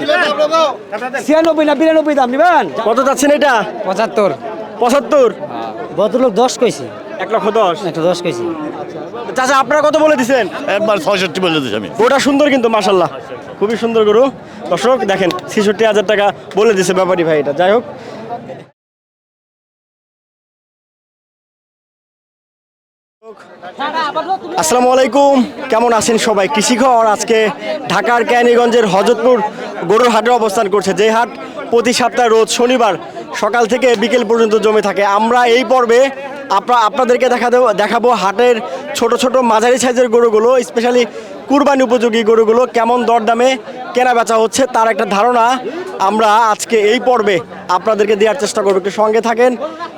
নিবেন? ছিয়ানব্বই না বিরানব্বই দাম নিবেন? কত যাচ্ছেন এটা? পঁচাত্তর। পঁচাত্তর? ভদ্রলোক দশ কইছি। এক লক্ষ দশ? একটা দশ কইছি। চাচা আপনারা কত বলে দিচ্ছেন একবার ছয়ষট্টি বলে দিচ্ছি আমি। গরুটা সুন্দর কিন্তু মাশাল্লাহ খুবই সুন্দর গরু। দর্শক দেখেন ছেষট্টি হাজার টাকা বলে দিছে ব্যাপারী ভাই এটা। যাই হোক। আসসালামু আলাইকুম। কেমন আছেন সবাই? কৃষি খবর আজকে ঢাকার ক্যানিগঞ্জের হজরতপুর গরুর হাটে অবস্থান করছে। যে হাট প্রতি সপ্তাহে রোজ শনিবার সকাল থেকে বিকেল পর্যন্ত জমে থাকে। আমরা এই পর্বে আপনা আপনাদেরকে দেখা দেবো দেখাবো হাটের ছোট ছোট মাঝারি সাইজের গরুগুলো, স্পেশালি কুরবানি উপযোগী গরুগুলো কেমন দরদামে কেনা বেচা হচ্ছে তার একটা ধারণা আমরা আজকে এই পর্বে আপনাদেরকে দেওয়ার চেষ্টা করব। একটু সঙ্গে থাকেন।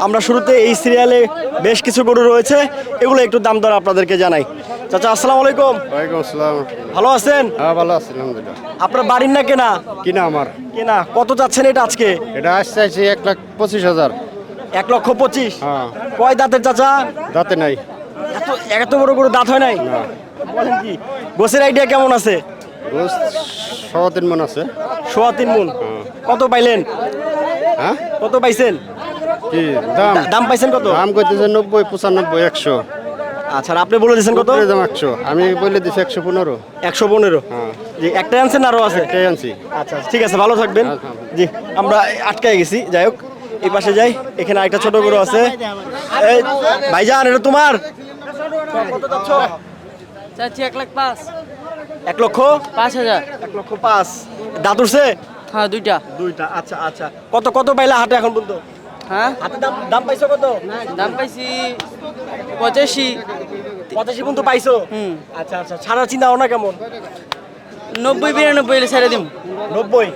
আমরা শুরুতে এই সিরিয়ালে বেশ কিছু গরু রয়েছে। এগুলো একটু দাম দর আপনাদেরকে জানাই। চাচা আসসালামু আলাইকুম। ওয়ালাইকুম আসসালাম। ভালো আছেন? হ্যাঁ ভালো আছি আলহামদুলিল্লাহ। আপনার বাড়ির না কেনা? কিনা আমার। কেনা। কত যাচ্ছেন এটা আজকে? এটা আসছে আছে এক লাখ পঁচিশ হাজার। এক লক্ষ পঁচিশ? হ্যাঁ। কয় দাঁতের চাচা? দাঁতে নাই। এত এত বড় বড় দাঁত হয় নাই? বলেন কি গোসের আইডিয়া কেমন আছে? গোস্ত সওয়া তিন মন আছে। সোয়া তিন মুন। কত পাইলেন? হ্যাঁ? কত পাইছেন? কি দাম? দাম পাইছেন কত? দাম করতেছে নব্বই পঁচানব্বই একশো। আচ্ছা আর আপনি বলে দিয়েছেন কত? দাম একশো আমি বলে দিছি একশো পনেরো। একশো পনেরো? হ্যাঁ। জি একটা আনছেন আরও আছে? এটাই আনছি। আচ্ছা ঠিক আছে ভালো থাকবেন। আচ্ছা। জি আমরা আটকায় গেছি যাই হোক এই পাশে যাই এখানে আরেকটা ছোট গরু আছে। এই, ভাইজান এটা তোমার? চাচ্ছি এক লাখ পাঁচ। এক লক্ষ? পাঁচ হাজার। এক লক্ষ পাঁচ। দাঁত উঠছে? হ্যাঁ দুইটা। দুইটা আচ্ছা আচ্ছা। কত কত পাইলা হাটে এখন পর্যন্ত? হ্যাঁ? হাতে দাম দাম পাইছো কত? দাম পাইছি পঁচাশি। পঁচাশি পর্যন্ত পাইছো? হুম। আচ্ছা আচ্ছা ছাড়া চিন্তা না কেমন? নব্বই বিরানব্বই এলে ছেড়ে দিম। নব্বই?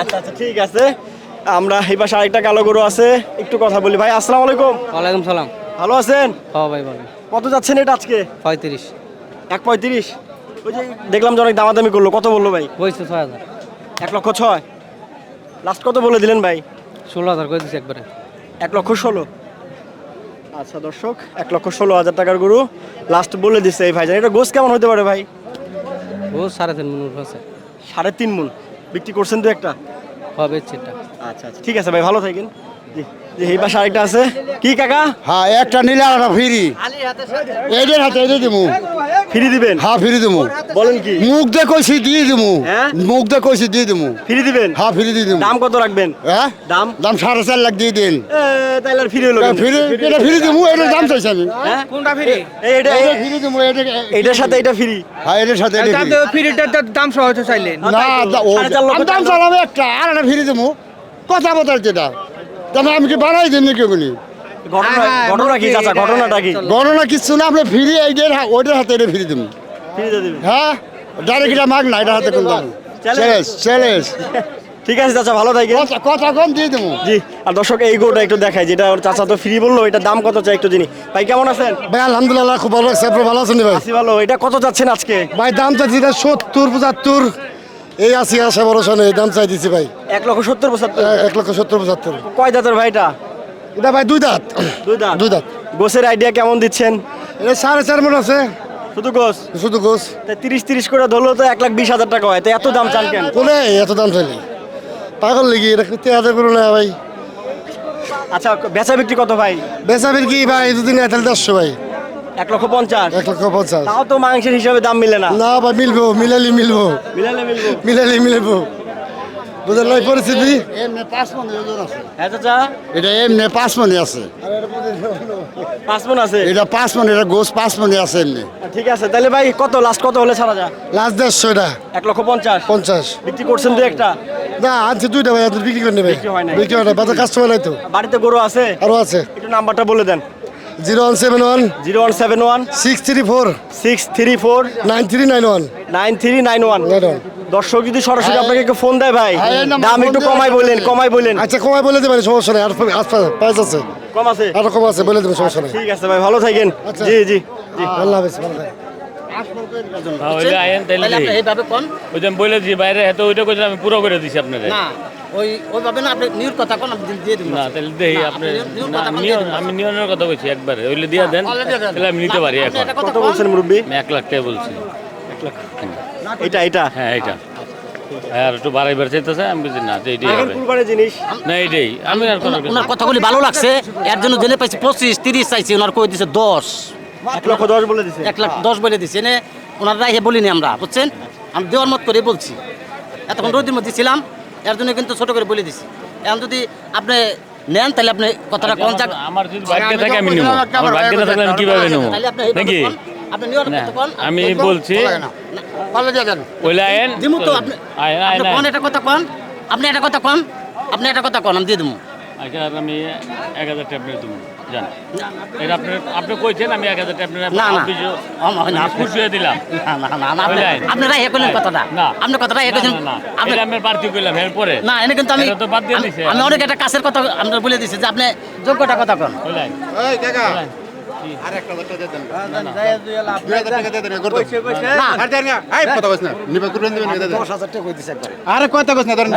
আচ্ছা আচ্ছা ঠিক আছে। আমরা এই পাশে আরেকটা কালো গরু আছে একটু কথা বলি। ভাই আসসালামু আলাইকুম। ওয়ালাইকুম সালাম। ভালো আছেন? হ্যাঁ ভাই ভালো। কত যাচ্ছেন এটা আজকে? পঁয়ত্রিশ। এক পঁয়ত্রিশ? ওই যে দেখলাম যে অনেক দামাদামি করল। কত বলল ভাই? বইছে ছয় হাজার। এক লক্ষ ছয়? লাস্ট কত বলে দিলেন ভাই? ষোলো হাজার করে দিচ্ছি একবারে। এক লক্ষ ষোলো। আচ্ছা দর্শক এক লক্ষ ষোলো হাজার টাকার গরু। লাস্ট বলে দিচ্ছে এই ভাইজান এটা গোস কেমন হতে পারে ভাই? ও সাড়ে তিন মূল আছে। সাড়ে তিন মন। বিক্রি করছেন তো একটা? হবে সেটা আচ্ছা আচ্ছা। ঠিক আছে ভাই ভালো থাকেন। এই পাশে আরেকটা আছে। কি কাকা? হ্যাঁ একটা নিলে আর ফিরি। এদের হাতে এদের দিমু। ফ্রি দিবেন? হ্যাঁ ফিরি দিমু। বলেন কি? মুখ দিয়ে কইছি দিয়ে দিমু। হ্যাঁ? মুখ দিয়ে কইছি দিয়ে দিমু। ফ্রি দিবেন? হ্যাঁ ফিরি দিয়ে দিমু। দাম কত রাখবেন? হ্যাঁ? দাম? দাম সাড়ে চার লাখ দিয়ে দিন। আর ফ্রি হলো? ফিরি এটা ফিরি দিমু এটা দাম চাইছি আমি। হ্যাঁ? কোনটা ফ্রি? এই, এটা ফিরি দিমু এটা এইটার সাথে এটা ফ্রি। হ্যাঁ এটার সাথে এটা ফ্রি। ফ্রিটার দাম সহ হতে চাইলেন। না দাম। চালাবো একটা আর একটা ফিরি দিমু। কথা বতার যেটা। তবে আমি কি বাড়াই দিন নাকি ওগুলি? ঘটনা হ্যাঁ, কি চাচা? ঘটনাটা কি? গণনা কিচ্ছু না আপনি ফিরি এইটার ওইটার হাতে এটা ফিরি দিবেন হ্যাঁ? ডাইরেক্ট এটা মাগ না এটা হাতে কোন চ্যালেঞ্জ চ্যালেঞ্জ ঠিক আছে চাচা ভালো থাকেন। কথা কম দিয়ে দেবো। জি আর দর্শক এই গোটা একটু দেখাই যেটা ওর চাচা তো ফ্রি বলল এটা দাম কত চাই একটু জিনি। ভাই কেমন আছেন? ভাই আলহামদুলিল্লাহ খুব ভালো আপনার ভালো আছেন ভাই? ভালো এটা কত যাচ্ছেন আজকে? ভাই দাম চাইছি এটা সত্তর পঁচাত্তর। এই আশি আসা ভরসা নেই দাম চাই দিছি ভাই। এক লক্ষ সত্তর পঁচাত্তর। এক লক্ষ সত্তর পঁচাত্তর। কয় দাঁতের ভাই এটা? ভাই দুই দাঁত। দুই দাঁত? দুই দাঁত। গোসের আইডিয়া কেমন দিচ্ছেন? এটা সাড়ে চার মন আছে। শুধু গোস? শুধু গোস। তাই তিরিশ তিরিশ করে ধরলো তো এক লাখ বিশ হাজার টাকা হয়। তো এত দাম চান কেন? কোনে এত দাম চাইলে পাগল লেগে এটা করতে হাতে করো না ভাই। আচ্ছা বেচা বিক্রি কত ভাই? বেচাবির কি ভাই দুদিন তাহলে দেড়শো ভাই। এক লক্ষ পঞ্চাশ। এক লক্ষ পঞ্চাশ। তাও তো মাংসের হিসাবে দাম মিলে না। না ভাই মিলবো মিলালি মিলবো। মিলালে মিলবো। মিলালি মিলবো। বুঝলেন নাই পরিস্থিতি? এমনি পাঁচ মনে ওজন আছে। হ্যাঁ চাচা? এটা এমনি পাঁচ মনে আছে। পাঁচ মন আছে? এটা পাঁচ মনে এটা গোস পাঁচ মনে আছে এমনি। ঠিক আছে তাহলে ভাই কত? লাস্ট কত হলে ছাড়া যা লাস্ট দেড়শো এটা এক লক্ষ পঞ্চাশ? পঞ্চাশ। বিক্রি করছেন দু একটা? না আনছি দুইটা ভাই বিক্রি করে নেবে। বিক্রি হয় নাই। বিক্রি হয় না বাজার কাস্টমার নাই তো। বাড়িতে গরু আছে? আরও আছে। একটু নাম্বারটা বলে দেন। Zero one seven one zero one seven one six three four six three four nine three nine one. Nine three nine one. দর্শক যদি সরাসরি আপনাকে একটু ফোন দেয় ভাই হ্যাঁ, দাম একটু কমাই বললেন কমাই বললেন আচ্ছা কমাই বলে দেবেন সমস্যা নেই। আর প্রাইস আছে। কম আছে? আরও কম আছে বলে দেবেন সমস্যা নেই। ঠিক আছে ভাই ভালো থাকেন। আচ্ছা। জি জি জি। আল্লাহ হাফেজ ভালো থাকেন। আইন তাইলে ওই যে বলে দিই বাইরে এত ওইটা কইলে আমি পুরো করে দিছি আপনাদের না। ওই ওইভাবে না আপনি নিউর কথা কোন আপনি দিয়ে দিন। না তাহলে দেই আপনি। আমি কথা কইছি একবারে ওইলে দিয়া দেন তাহলে আমি নিতে পারি এখন। কত বলছেন মুরব্বী? আমি এক লাখ টাকা বলছি। এটা এটা? হ্যাঁ এটা। আর একটু বাড়াইবার চাইতেছে আমি বুঝি না হবে। জিনিস? না এইটাই আমি আর কোনো ওনার কথাগুলি ভালো লাগছে এর জন্য জেনে পাইছি পঁচিশ তিরিশ চাইছি ওনার কই দিছে দশ। এক লক্ষ দশ বলে দিছে। এক লাখ দশ বলে দিছে এনে ওনার রাহে বলিনি আমরা বুঝছেন? আমি দেওয়ার মত করে বলছি। এতক্ষণ রোদের মধ্যে ছিলাম এর জন্য কিন্তু ছোট করে বলে দিছি। এখন যদি আপনি নেন তাহলে আপনি কথাটা কোন জায়গা আমার যদি ভাগ্যে থাকে আমি নিব। আমার ভাগ্যে না থাকলে আমি কীভাবে নিব? তাহলে নাকি? আপনি নেওয়ার না কথা কোন আমি বলছি ভালো দিয়ে দেন। ওইলে আইন দিমু তো আপনি আপনি কোন এটা কথা কোন? আপনি এটা কথা কোন? আপনি এটা কথা কোন আমি দিয়ে দেবো আচ্ছা আর আমি এক হাজার ট্যাবলেট দেবো জান এটা আপনি আপনি কইছেন আমি এক হাজার ট্যাবলেট না, না। না খুশি হয়ে দিলাম না না না আপনারা রাহে করলেন কথাটা না। আপনি কথাটা হে করছেন না, না, না। আপনি এটা আমি প্রার্থী করলাম এরপরে না এনে কিন্তু আমি তো বাদ দিয়ে দিছে। আমি অনেক একটা কাছের কথা আমরা বলে দিছি যে আপনি যোগ্যটা কথা কোন এই কাকা? আর একটা হাজার টাকা দেন। দুই হাজার টাকা দেন আর দেন কথা কইছ না নিবা কুরবানি দিবেন দিয়ে দেন। দশ হাজার টাকা কই দিছে একবারে? আরে কথা কইছ না ধরেন।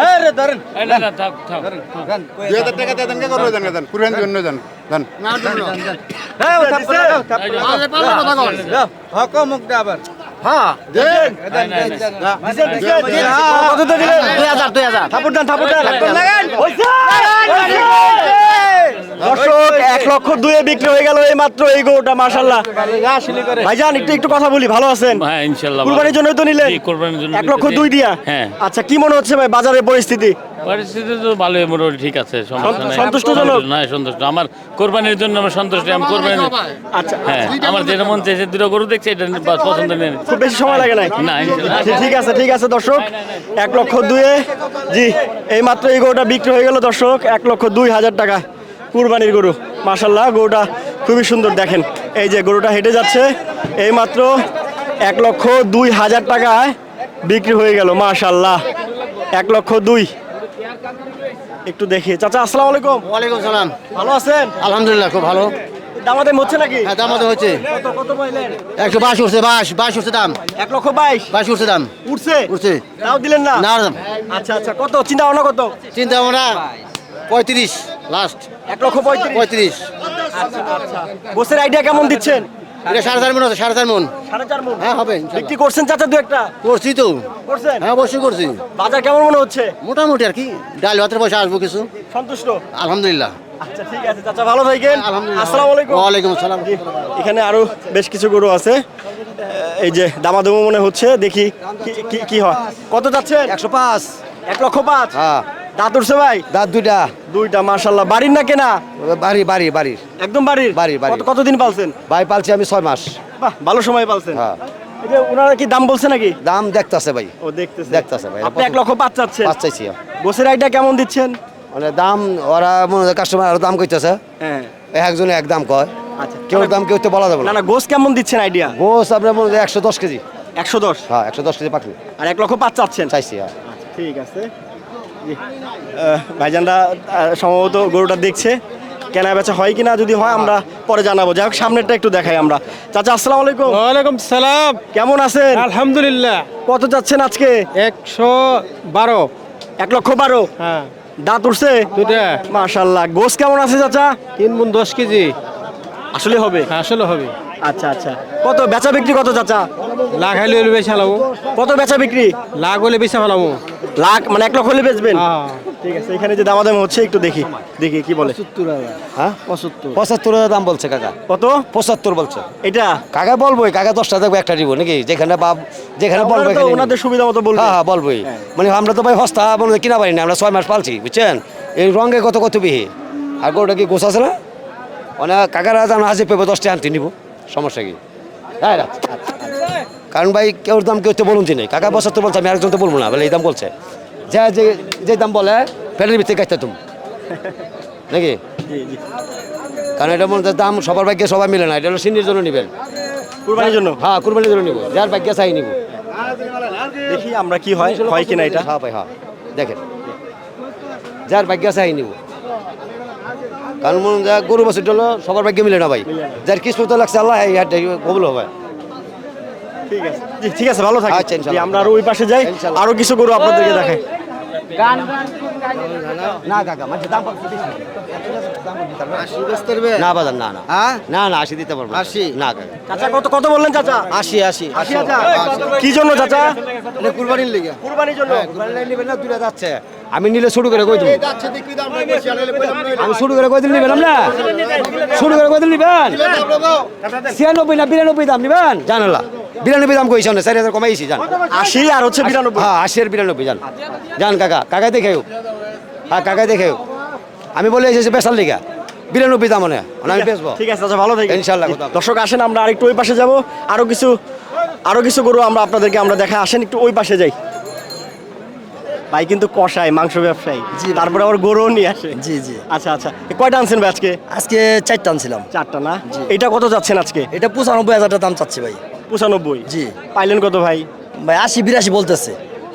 এই না, না, থাক, থাক, থাক। দুই হাজার টাকা দেন কে করবে দেন? দেন দিবেন না দেন দেন। হ্যাঁ দেন। নাই, নাই, নাই। কত দিলেন দুই হাজার দুই হাজার। থাপুর দেন থাপুর দেন। দর্শক এক লক্ষ দুয়ে বিক্রি হয়ে গেল এই মাত্র এই গরুটা মাশাল্লাহ ভাইজান একটু একটু কথা বলি ভালো আছেন? হ্যাঁ ইনশাল্লাহ কুরবানির জন্যই তো নিলেন? জি, কোরবানির জন্য এক লক্ষ দুই দিয়া? হ্যাঁ। আচ্ছা কি মনে হচ্ছে ভাই বাজারের পরিস্থিতি? পরিস্থিতি তো ভালোই মোটামুটি ঠিক আছে সন্তুষ্টজনক? না সন্তুষ্ট। আমার কোরবানির জন্য আমার সন্তুষ্ট আমি কোরবানি আচ্ছা হ্যাঁ আমার যেটা মন চাইছে দুটো গরু দেখছি এটা পছন্দ নেই। খুব বেশি সময় লাগে নাই? না ঠিক- ঠিক আছে ঠিক আছে দর্শক। এক লক্ষ দুয়ে জি এই মাত্র এই গরুটা বিক্রি হয়ে গেল দর্শক। এক লক্ষ দুই হাজার টাকা। কুরবানির গরু। মাশাল্লাহ গরুটা খুবই সুন্দর দেখেন। এই যে গরুটা হেঁটে যাচ্ছে এই মাত্র এক লক্ষ দুই হাজার টাকায় বিক্রি হয়ে গেল মাশাল্লাহ এক লক্ষ দুই। একটু দেখি। চাচা আসসালামু আলাইকুম। ওয়ালাইকুম সালাম। ভালো আছেন? আলহামদুলিল্লাহ খুব ভালো। দামাদাম হচ্ছে নাকি? হ্যাঁ দাম হচ্ছে। কত কত পাইলেন একশো বাস উঠছে দাম। লক্ষ উঠছে দাম। উঠছে? উঠছে। তাও দিলেন না না। আচ্ছা আচ্ছা কত? চিন্তা ভাবনা কত? চিন্তা ভাবনা পঁয়ত্রিশ লাস্ট এক লক্ষ পঁয়ত্রিশ। গোসের আইডিয়া কেমন দিচ্ছেন? এটা সাড়ে চার মন আছে সাড়ে চার মন। হ্যাঁ হবে বিক্রি করছেন চাচা দু একটা? করছি তো। করছেন? হ্যাঁ অবশ্যই করছি। বাজার কেমন মনে হচ্ছে? মোটামুটি আর কি। ডাল ভাতের পয়সা আসব কিছু। সন্তুষ্ট? আলহামদুলিল্লাহ। আচ্ছা ঠিক আছে চাচা ভালো থাকেন। আলহামদুলিল্লাহ। আসসালামু আলাইকুম। ওয়ালাইকুম আসসালাম। এখানে আরও বেশ কিছু গরু আছে। এই যে দামাদামো মনে হচ্ছে দেখি কি- কি কি হয়। কত যাচ্ছে একশো পাঁচ। এক লক্ষ পাঁচ। হ্যাঁ। দাঁত উঠছে ভাই? দাঁত দুইটা। দুইটা মার্শাল্লাহ বাড়ির না কেনা? বাড়ি বাড়ি বাড়ির একদম বাড়ির বাড়ির। কত কতদিন পালছেন? ভাই পালছি আমি ছয় মাস। বাহ ভালো সময় পালছেন। হ্যাঁ। ওনারা কি দাম বলছে নাকি? দাম দেখতেছে ভাই। ও দেখতেছে। দেখতাছে ভাই। আপনি এক লক্ষ পাঁচ চাচ্ছেন। পাঁচ চাইছি। গোসের কেমন দিচ্ছেন? মানে দাম ওরা মনে হয় কাস্টমার আরও দাম কইতেছে। হ্যাঁ। একজনে এক দাম কয়। আচ্ছা। কেউ দাম কেউ তো বলা যাবে না। গোস কেমন দিচ্ছেন আইডিয়া? গোস আপনার মনে হয় একশো দশ কেজি। একশো দশ? হ্যাঁ একশো দশ কেজি পাখি। আর এক লক্ষ পাঁচ চাচ্ছেন? চাইছি হ্যাঁ। আচ্ছা, ঠিক আছে। ভাইজানরা সম্ভবত গরুটা দেখছে। কেনা বেচা হয় কিনা যদি হয় আমরা পরে জানাব। যাই হোক সামনেরটা একটু দেখাই আমরা। চাচা আসসালামু আলাইকুম। ওয়ালাইকুম সালাম। কেমন আছেন? আলহামদুলিল্লাহ। কত যাচ্ছেন আজকে? একশো বারো। এক লক্ষ বারো? হ্যাঁ। দাঁত উঠছে? দুটা মাশাল্লাহ গোস কেমন আছে চাচা? তিন মন দশ কেজি। আসলে হবে? আসলে হবে। আচ্ছা আচ্ছা। কত? বেচা বিক্রি কত চাচা? লাখ হলে বেচা ফেলাবো কত বেচা বিক্রি? লাখ হলে বেচা ফেলাবো লাখ মানে এক লক্ষ হলে বেচবেন। হ্যাঁ। ঠিক আছে এখানে যে দামাদাম হচ্ছে একটু দেখি দেখি কি বলে? হ্যাঁ? পঁচাত্তর। পঁচাত্তর হাজার দাম বলছে কাকা। কত? পঁচাত্তর বলছে। এটা? কাকা বলবোই কাকা দশটা দেখব একটা দিব নাকি? যেখানে বাপ যেখানে বলব এখানে ওনাদের সুবিধা মতো বলবে। হ্যাঁ হ্যাঁ বলবোই। মানে আমরা তো ভাই হস্তা বলতে কিনা পারি না আমরা ছয় মাস পালছি বুঝছেন? এই রঙে কত কত বিহি? আর গোটা কি গোছ আছে না? মানে কাকারা জানো হাজে পেবে দশটা আনতে নিব সমস্যা কি? হ্যাঁ রাখ। কারণ ভাই কেউর দাম কেউ তো বলুন নেই। কাকা বছর তো বলছে আমি আরেকজন তো বলব না বলে এই দাম বলছে। যা যে যে দাম বলে ফ্যানের ভিতরে গাইতে তুমি। নাকি? কারণ এটা মনে দাম সবার ভাগ্যে সবাই মিলে না এটা হলো সিন্নির জন্য নেবেন। কুরবানির জন্য? হ্যাঁ কুরবানির জন্য নিব। যার ভাগ্যে চাই নিব। দেখি আমরা কি হয় হয় কিনা এটা। হ্যাঁ ভাই হ্যাঁ। দেখেন। যার ভাগ্য আই নিব। কারণ মনে যা গরু বছর হলো সবার ভাগ্যে মিলে না ভাই। যার কিছু তো লাগছে আল্লাহ কবুল হবে। ঠিক আছে। জি, ঠিক আছে ভালো থাকি আচ্ছা, ইনশাল্লাহ। জি, আমরা আরও ওই পাশে যাই। আরও কিছু গরু আপনাদেরকে দেখাই। না কাকা মানে দাম পাচ্ছি বেশি। দাম দিতে পারবে? না বাজার না না। না না আশি দিতে পারব আশি? না কাকা চাচা কত কত বললেন চাচা? আশি আশি আশি হাজার? কি জন্য চাচা? কুরবানির লিগে। কুরবানির জন্য? নিবেন না দুটা যাচ্ছে। আমি নিলে শুরু করে কই দেবো? আমি শুরু করে কই দিন নিবেন না শুরু করে কই দিন নিবেন? ছিয়ানব্বই না বিরানব্বই দাম নিবেন? জানালা। বিরানব্বই দাম কইছি না চারি হাজার কমাইছি জান। আশি আর হচ্ছে বিরানব্বই। হ্যাঁ আশি আর বিরানব্বই জান। জান কাকা কাকাই দেখে হ্যাঁ কাকাই দেখে আমি বলে এসেছি বেসার লিগা। বিরানব্বই দাম মনে আমি বেচবো। ঠিক আছে আচ্ছা ভালো থাকেন। ইনশাল্লাহ দর্শক আসেন আমরা আরেকটু ওই পাশে যাব। আরও কিছু আরও কিছু গরু আমরা আপনাদেরকে আমরা দেখা আসেন একটু ওই পাশে যাই। ভাই কিন্তু কষায় মাংস ব্যবসায়ী। জি তারপরে আবার গরু নিয়ে আসে। জি জি। আচ্ছা আচ্ছা কয়টা আনছেন ভাই আজকে? আজকে চারটা আনছিলাম। চারটা না? এটা কত যাচ্ছেন আজকে? এটা পঁচানব্বই হাজার দাম চাচ্ছে ভাই। পঁচানব্বই। জি। পাইলেন কত ভাই? ভাই আশি বিরাশি বলতেছে।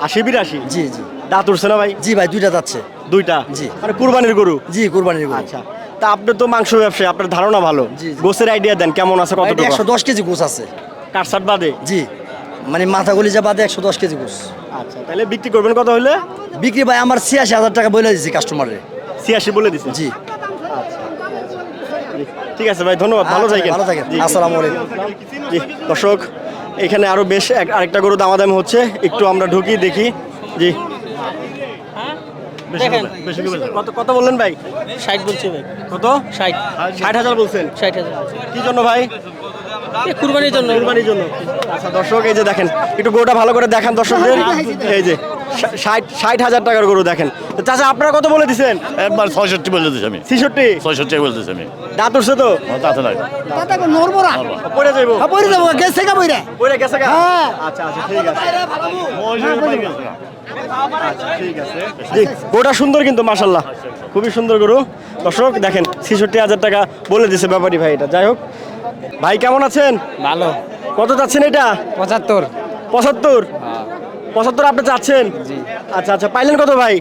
আশি বিরাশি? জি জি। দাঁত উঠছে না ভাই? জি ভাই দুইটা যাচ্ছে দুইটা? জি। মানে কুরবানির গরু? জি কুরবানির গরু। আচ্ছা। তা আপনার তো মাংস ব্যবসায়ী আপনার ধারণা ভালো। গোসের আইডিয়া দেন কেমন আছে কত একশো দশ কেজি গোস আছে। কাটসাট বাদে? জি। মানে মাথা গলি যা বাদে একশো দশ কেজি গোস আচ্ছা তাহলে বিক্রি করবেন কত হইলে? বিক্রি ভাই আমার ছিয়াশি হাজার টাকা বলে দিয়েছি কাস্টমারে ছিয়াশি বলে দিছে? জি। ঠিক আছে ভাই ধন্যবাদ। ভালো আচ্ছা, থাকেন। ভালো থাকেন। আসসালামু আলাইকুম। জি দর্শক এখানে আরও বেশ এক- আরেকটা গরু দামাদাম হচ্ছে। একটু আমরা ঢুকি দেখি। জি। দেখেন। কত কত বললেন ভাই? ষাট বলছি ভাই। কত? ষাট। ষাট হাজার বলছেন? ষাট হাজার। কি জন্য ভাই? কুরবানির জন্য। কুরবানির জন্য। আচ্ছা দর্শক এই যে দেখেন একটু গোটা ভালো করে দেখান দর্শকদের। এই যে ষাট ষাট হাজার টাকার গরু দেখেন। তো চাচা আপনারা কত বলে দিছেন? একবার ছয়ষট্টি বলে দিচ্ছি আমি। ছিষট্টি? ছয়ষট্টি বলতেছি আমি। দাঁত উঠছে তো? তাতে নাই। পড়ে যাইবো। পরে যাব গেছে গা বইরা পড়ে গেছে গা? হ্যাঁ। আচ্ছা আচ্ছা ঠিক আছে। আচ্ছা ঠিক আছে। জি গরুটা সুন্দর কিন্তু মাশাল্লাহ খুবই সুন্দর গরু। দর্শক দেখেন ছেষট্টি হাজার টাকা বলে দিছে ব্যাপারী ভাই এটা। যাই হোক ভাই কেমন আছেন? ভালো। কত চাচ্ছেন এটা? পঁচাত্তর। পঁচাত্তর? পঁচাত্তর আপনি চাচ্ছেন? আচ্ছা আচ্ছা পাইলেন কত ভাই?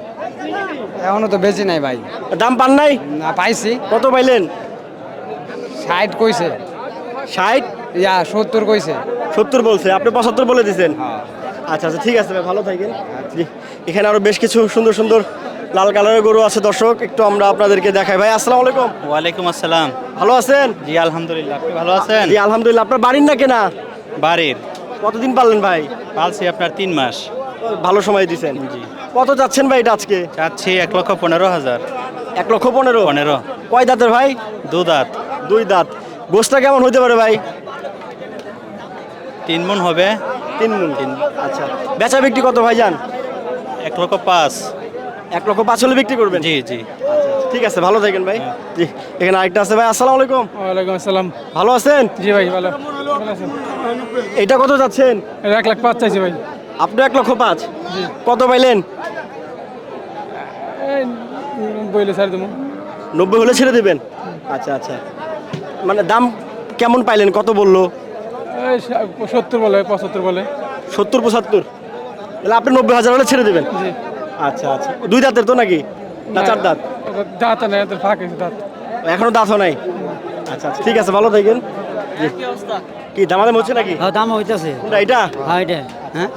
এখনও তো বেশি নাই ভাই। দাম পান নাই? না পাইছি। কত পাইলেন? ষাট কইছে। ষাট? ইয়া সত্তর কইছে। সত্তর বলছে আপনি পঁচাত্তর বলে দিয়েছেন আচ্ছা আচ্ছা ঠিক আছে ভাই ভালো থাকেন। জি এখানে আরও বেশ কিছু সুন্দর সুন্দর লাল কালারের গরু আছে দর্শক। একটু আমরা আপনাদেরকে দেখাই। ভাই আসসালামু আলাইকুম। ওয়ালাইকুম আসসালাম। ভালো আছেন? জি আলহামদুলিল্লাহ আপনি ভালো আছেন? জি আলহামদুলিল্লাহ আপনার বাড়ির না কেনা? বাড়ির। কতদিন পারলেন ভাই? পালছি আপনার তিন মাস। ভালো সময় দিছেন। জি। কত যাচ্ছেন ভাই এটা আজকে? চাচ্ছি এক লক্ষ পনেরো হাজার। এক লক্ষ পনেরো? পনেরো। কয় দাঁতের ভাই? দু দাঁত। দুই দাঁত। গোসটা কেমন হতে পারে ভাই? তিন মন হবে। তিন মুন। তিন আচ্ছা। বেচা বিক্রি কত ভাই যান? এক লক্ষ পাঁচ। এক লক্ষ পাঁচ হলে বিক্রি করবেন? জি জি। ঠিক আছে ভালো থাকেন ভাই। জি এখানে আরেকটা আছে ভাই আসসালামু আলাইকুম। ওয়ালাইকুম আসসালাম। ভালো আছেন? জি ভাই ভালো। ভালো আছেন এটা কত যাচ্ছেন? এক লাখ পাঁচ চাইছি ভাই। আপনি এক লক্ষ পাঁচ? কত পাইলেন? বইলে ছাড় দেবো। নব্বই হলে ছেড়ে দেবেন? আচ্ছা আচ্ছা। মানে দাম কেমন পাইলেন? কত বলল? সত্তর বলে পঁচাত্তর বলে। সত্তর পঁচাত্তর? তাহলে আপনি নব্বই হাজার হলে ছেড়ে দেবেন? আচ্ছা আচ্ছা। দুই দাঁতের তো নাকি? না চার দাঁত? দাঁত নেই দাঁত। এখনও দাঁতও নাই? আচ্ছা আচ্ছা। ঠিক আছে ভালো থাকেন। কি দামাদাম হচ্ছে নাকি? হ্যাঁ দাম হইতেছে। কোনটা এটা হ্যাঁ এটা হ্যাঁ?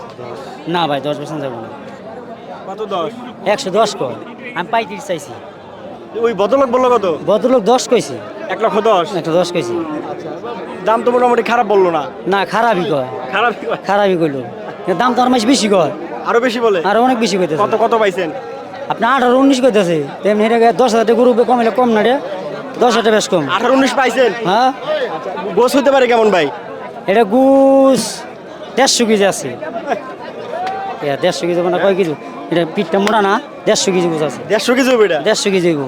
না ভাই দশ পার্সেন্ট যাব না। কত দশ? একশো দশ কর আমি পঁয়ত্রিশ চাইছি। ওই ভদ্রলোক বলল কত? ভদ্রলোক দশ কইছে। এক লক্ষ দশ? একটা দশ কইছি। দাম তো মোটামুটি খারাপ বলল না। না খারাপই কয়। খারাপ খারাপই কইলো। দাম তো আর মাস বেশি কয়। আরও বেশি বলে? আরও অনেক বেশি কইতেছে। কত কত পাইছেন? আপনি আঠারো উনিশ কইতেছে। তেমনি এটা দশ হাজার টাকা গ্রুপে কমিলে কম না রে। দশ হাজার বেশ কম। আঠারো উনিশ পাইছেন? হ্যাঁ। গোস হতে পারে কেমন ভাই? এটা গুস দেড়শো কেজি আছে। দেড়শো কেজি মানে কয় কেজি? এটা পিঠটা মোটা না দেড়শো কেজি গুছ আছে। দেড়শো কেজি এটা? দেড়শো কেজি গু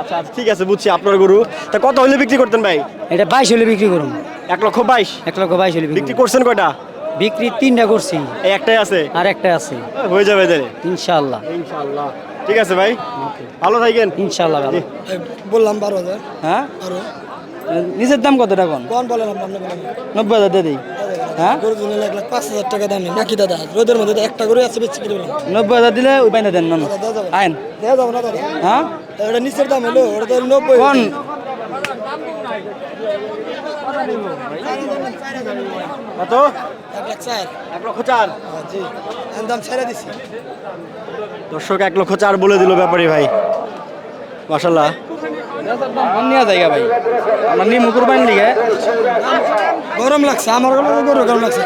আচ্ছা আচ্ছা ঠিক আছে বুঝছি আপনার গরু। তা কত হলে বিক্রি করতেন ভাই? এটা বাইশ হলে বিক্রি করুন। এক লক্ষ বাইশ? এক লক্ষ বাইশ হলে বিক্রি করছেন কয়টা? বিক্রি তিনটা করছি। একটাই আছে? আর একটাই আছে। হয়ে যাবে তাহলে। ইনশাল্লাহ ইনশাআল্লাহ। ঠিক আছে ভাই। ভালো থাকেন। ইনশাল্লাহ ভালো। বললাম বারো হাজার। হ্যাঁ? আরও নিচের দাম কত এখন? কোন বলেন আপনি বলেন। নব্বই হাজার দিয়ে দিই। হ্যাঁ? গরু জন্য এক লাখ পাঁচ হাজার টাকা দাম। নাকি দাদা রোদের মধ্যে একটা গরু আছে বেশি কিনে নব্বই হাজার দিলে ওই বাইনা দেন নন। আইন। দেওয়া যাব না দাদা। হ্যাঁ? ওটা নিচের দাম হলো ওটা তো নব্বই। কোন? কত? এক লাখ চার। এক লক্ষ চার। জি। দাম ছেড়ে দিছি। দর্শক এক লক্ষ চার বলে দিল ব্যাপারী ভাই। মাসাল্লাহ জায়গা ভাই। আমরা নিমু কুরবানি লিগে গরম লাগছে আমার গরম গরম লাগছে।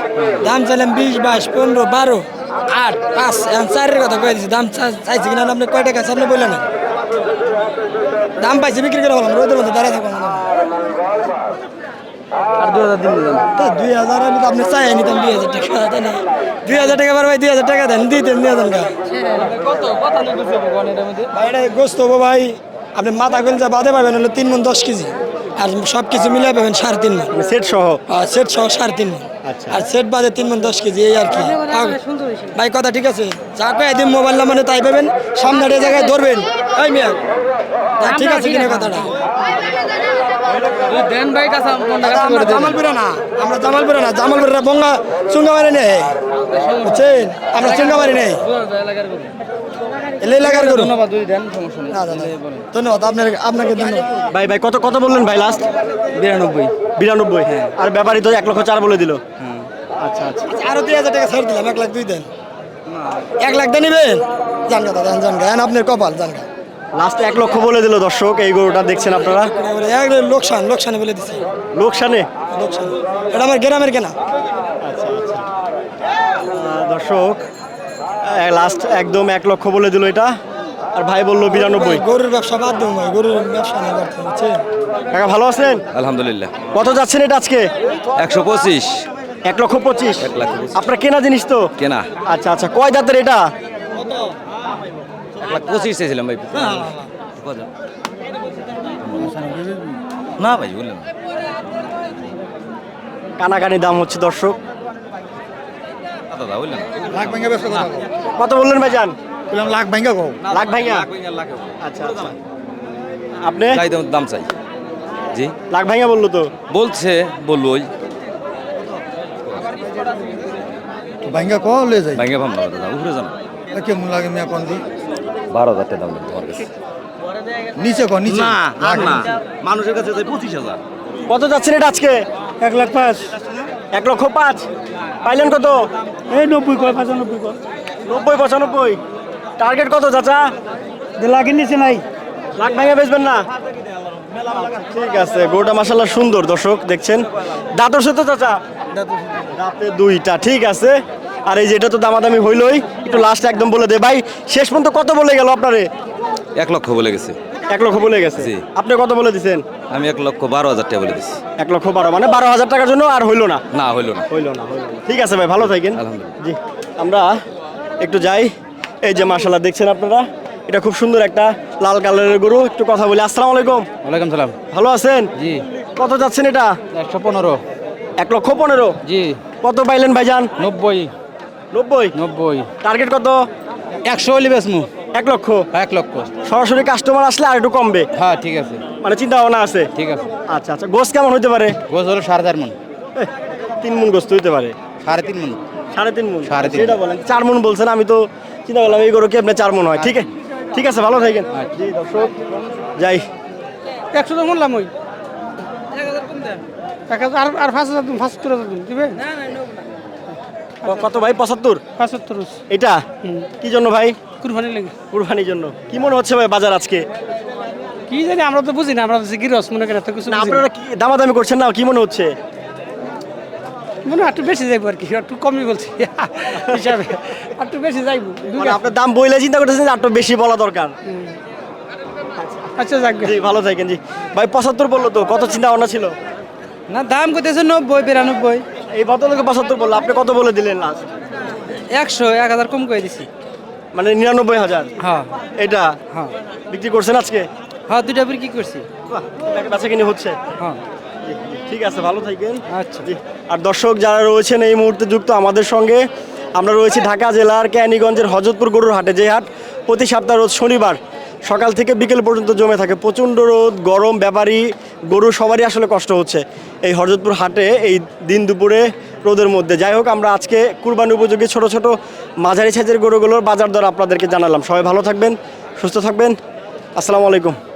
দাম চাইলাম বিশ বাইশ পনেরো বারো আট পাঁচ চারের কথা কয়ে দিচ্ছি দাম চাইছি কিনা আপনি কয় টাকা আপনি বললেন। না দাম পাইছি বিক্রি করে বললাম রোদের মধ্যে থাকব আর দুই হাজার দিন তা দুই হাজার আমি তো আপনি চাই নিতাম দুই হাজার টাকা তাই না? দুই হাজার টাকা বার ভাই দুই হাজার টাকা দেন দিতেন দুই হাজার টাকা ভাই। গোস্ত হব ভাই আপনি মাথা খুলছে বাদে পাবেন হলো তিন মন দশ কেজি। আর সব কিছু মিলে পাবেন সাড়ে তিন মন সেট সহ? আর সেট সহ সাড়ে তিন মন আচ্ছা। আর সেট বাদে তিন মন দশ কেজি এই আর কি। ভাই কথা ঠিক আছে। যা কয়ে দিন মোবাইল নাম্বারে তাই পাবেন। সামনে জায়গায় ধরবেন। এই মিয়া। ঠিক আছে কিনা কথাটা? দেন ভাই কাছে আমরা জামালপুরে না আমরা জামালপুরে না জামালপুরে বঙ্গা চুঙ্গামারি নেই। বুঝছেন? আমরা চুঙ্গামারি নেই। এলাকার করুন ধন্যবাদ ধন্যবাদ আপনার আপনাকে ধন্যবাদ। ভাই ভাই কত কত বললেন ভাই লাস্ট বিরানব্বই। বিরানব্বই? আর ব্যাপারী তো এক লক্ষ চার বলে দিল। আচ্ছা আচ্ছা। আরও দুই হাজার টাকা ছাড় দিলাম এক লাখ দুই দেন। এক লাখ দেন নিবেন? জান কথা দেন জান গান আপনার কপাল জান লাস্টে এক লক্ষ বলে দিল দর্শক এই গরুটা দেখছেন আপনারা? এক লোকসান লোকসানে বলে দিছি। লোকসানে? লোকসান। এটা আমার গ্রামের কেনা। আহ, দর্শক লাস্ট একদম এক লক্ষ বলে দিল এটা। আর ভাই বলল বিরানব্বই। গরুর ব্যবসা বাদ দেবো ভাই গরুর ব্যবসা নেই করতে কাকা ভালো আছেন? আলহামদুলিল্লাহ। কত যাচ্ছেন এটা আজকে? একশো পঁচিশ। এক লক্ষ পঁচিশ। এক লাখ আপনার কেনা জিনিস তো? কেনা। আচ্ছা আচ্ছা। কয় দাঁতের এটা? লাখ পঁচিশ চেয়েছিলাম ভাই। না ভাই বললেন কানাকানি দাম হচ্ছে দর্শক। দাদা লাখ ভাঙ্গা ব্যবসা কত বললেন ভাই যান বললাম লাখ ভাঙ্গা কো লাখ ভাইয়া আচ্ছা আচ্ছা। আপনি? চাই দাম দাম চাই। জি? লাখ ভাইয়া বলল তো? বলছে বলল ওই। ভাঙ্গা কো লে যাই। ভাঙ্গে ভাবনা দাদা উপরে যান। কেমন লাগে মিয়া কোন দি বারো হাজার টাকা দাম লাগবে তোমার কাছে। নিচে কো নিচে। না আর না। মানুষের কাছে যাই পঁচিশ হাজার। কত যাচ্ছেন এটা আজকে? এক লাখ পাঁচ। এক লক্ষ পাঁচ। পাইলেন কত? এই নব্বই কয় পঁচানব্বই কয়। নব্বই পঁচানব্বই। টার্গেট কত চাচা? লাখের নিচে নাই। লাখ ভাঙে বেচবেন না? ঠিক আছে গোটা মাসাল্লাহ সুন্দর দর্শক দেখছেন? দাঁতর সাথে চাচা? দাঁতে দুইটা ঠিক আছে? আর এই যেটা তো দামাদামি হইলই একটু লাস্ট একদম বলে দে। ভাই শেষ পর্যন্ত কত বলে গেল আপনারে? এক লক্ষ বলে গেছে। এক লক্ষ বলে গেছে? জি। আপনি কত বলে দিছেন? আমি এক লক্ষ বারো হাজার টাকা বলে দিচ্ছি এক লক্ষ বারো মানে বারো হাজার টাকার জন্য আর হইল না? না হইল না। হইল না হইল না। ঠিক আছে ভাই ভালো থাকেন। আলহামদুলিল্লাহ। জি আমরা একটু যাই। এই যে মাশাল্লাহ দেখছেন আপনারা? এটা খুব সুন্দর একটা লাল কালারের গরু। একটু কথা বলি। আসসালামু আলাইকুম। ওয়ালাইকুম সালাম। ভালো আছেন? জি। কত যাচ্ছেন এটা? একশো পনেরো। এক লক্ষ পনেরো? জি। কত পাইলেন ভাইজান? নব্বই। নব্বই? নব্বই। টার্গেট কত? একশো হলে বেসমু এক লক্ষ? এক লক্ষ। সরাসরি কাস্টমার আসলে আর একটু কমবে। হ্যাঁ ঠিক আছে। মানে চিন্তা ভাবনা আছে? ঠিক আছে। আচ্ছা আচ্ছা গোস কেমন হইতে পারে? গোছ হলো সাড়ে চার মন। তিন মন গোস্ত হইতে পারে। সাড়ে তিন মন। সাড়ে তিন মন? সাড়ে তিন বলেন চার মন বলছেন আমি তো চিন্তা করলাম এই গরু কি আপনার চার মন হয়? ঠিক আছে। ঠিক আছে ভালো থাকেন। জি দর্শক যাই। একশো তো বললাম ওই। এক হাজার আর আর পাঁচ হাজার দিন পঁচাত্তর হাজার দিন দিবে কত ভাই? পঁচাত্তর? পঁচাত্তর এটা? কি জন্য ভাই? কুরবানি লেগে। কুরবানির জন্য। কি মনে হচ্ছে ভাই বাজার আজকে? কি জানি আমরা তো বুঝি না আমরা তো গিরস মনে করি এত কিছু না আপনারা কি দামাদামি করছেন না? কি মনে হচ্ছে? মনে একটু বেশি যাইবো আর কি একটু কমই বলছি হিসাবে। একটু বেশি যাইবো মানে আপনার দাম বইলে চিন্তা করতেছেন যে আরও বেশি বলা দরকার। আচ্ছা যাক জি ভালো থাকেন জি। ভাই পঁচাত্তর বলল তো কত চিন্তা ভাবনা ছিল? না দাম করতেছে নব্বই বিরানব্বই। এই ভদ্রলোকে পঁচাত্তর বলল আপনি কত বলে দিলেন লাস্ট একশো এক হাজার কম করে দিছি। মানে নিরানব্বই হাজার? হ্যাঁ। এটা? হ্যাঁ। বিক্রি করছেন আজকে? হ্যাঁ দুইটা বিক্রি করছি। বাহ, বেচা কিনে হচ্ছে। হ্যাঁ। ঠিক আছে ভালো থাকবেন। আচ্ছা। জি আর দর্শক যারা রয়েছেন এই মুহূর্তে যুক্ত আমাদের সঙ্গে আমরা রয়েছি ঢাকা জেলার ক্যানিগঞ্জের হজরতপুর গরুর হাটে। যে হাট প্রতি সপ্তাহ রোজ শনিবার সকাল থেকে বিকেল পর্যন্ত জমে থাকে। প্রচণ্ড রোদ, গরম, ব্যাপারী, গরু সবারই আসলে কষ্ট হচ্ছে এই হরজতপুর হাটে এই দিন দুপুরে রোদের মধ্যে। যাই হোক, আমরা আজকে কুরবানি উপযোগী ছোট ছোট মাঝারি সাইজের গরুগুলোর বাজার দর আপনাদেরকে জানালাম। সবাই ভালো থাকবেন, সুস্থ থাকবেন। আসসালামু আলাইকুম।